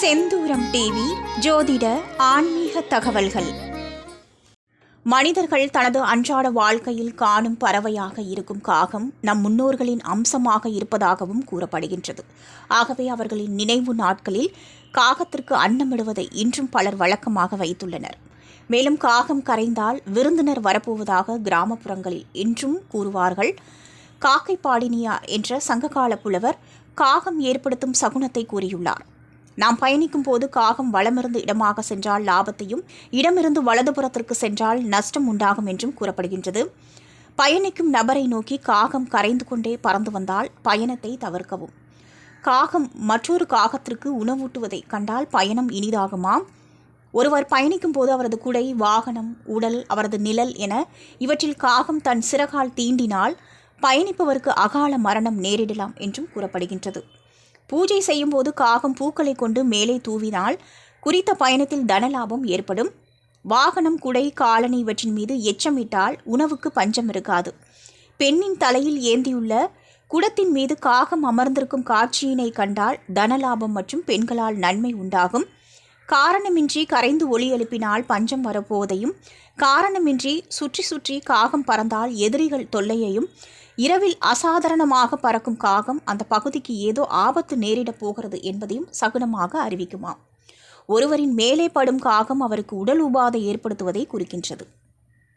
செந்தூரம் TV ஜோதிட ஆன்மீக தகவல்கள். மனிதர்கள் தனது அன்றாட வாழ்க்கையில் காணும் பறவையாக இருக்கும் காகம் நம் முன்னோர்களின் அம்சமாக இருப்பதாகவும் கூறப்படுகின்றது. ஆகவே அவர்களின் நினைவு நாட்களில் காகத்திற்கு அன்னமிடுவதை இன்றும் பலர் வழக்கமாக வைத்துள்ளனர். மேலும் காகம் கரைந்தால் விருந்தினர் வரப்போவதாக கிராமப்புறங்களில் இன்றும் கூறுவார்கள். காக்கை பாடினியா என்ற சங்ககால புலவர் காகம் ஏற்படுத்தும் சகுனத்தை கூறியுள்ளார். நாம் பயணிக்கும் போது காகம் வளமிருந்து இடமாக சென்றால் லாபத்தையும் இடமிருந்து வலதுபுறத்திற்கு சென்றால் நஷ்டம் உண்டாகும் என்றும் கூறப்படுகின்றது. பயணிக்கும் நபரை நோக்கி காகம் கரைந்து கொண்டே பறந்து வந்தால் பயணத்தை தவிர்க்கவும். காகம் மற்றொரு காகத்திற்கு உணவூட்டுவதை கண்டால் பயணம் இனிதாகுமாம் ஒருவர் பயணிக்கும் போது அவரது குடை வாகனம் உடல் அவரது நிழல் என இவற்றில் காகம் தன் சிறகால் தீண்டினால் பயணிப்பவருக்கு அகால மரணம் நேரிடலாம் என்றும் கூறப்படுகின்றது. பூஜை செய்யும்போது காகம் பூக்களை கொண்டு மேலே தூவினால் குறித்த பயணத்தில் தனலாபம் ஏற்படும். வாகனம் குடை காலணி இவற்றின் மீது எச்சமிட்டால் உணவுக்கு பஞ்சம் இருக்காது. பெண்ணின் தலையில் ஏந்தியுள்ள குடத்தின் மீது காகம் அமர்ந்திருக்கும் காட்சியினை கண்டால் தனலாபம் மற்றும் பெண்களால் நன்மை உண்டாகும். காரணமின்றி கரைந்து ஒளி எழுப்பினால் பஞ்சம் வரப்போவதையும் காரணமின்றி சுற்றி சுற்றி காகம் பறந்தால் எதிரிகள் தொல்லையையும் இரவில் அசாதாரணமாக பறக்கும் காகம் அந்த பகுதிக்கு ஏதோ ஆபத்து நேரிடப் போகிறது என்பதையும் சகுனமாக அறிவிக்குமாம். ஒருவரின் மேலே படும் காகம் அவருக்கு உடல் உபாதை ஏற்படுத்துவதை குறிக்கின்றது.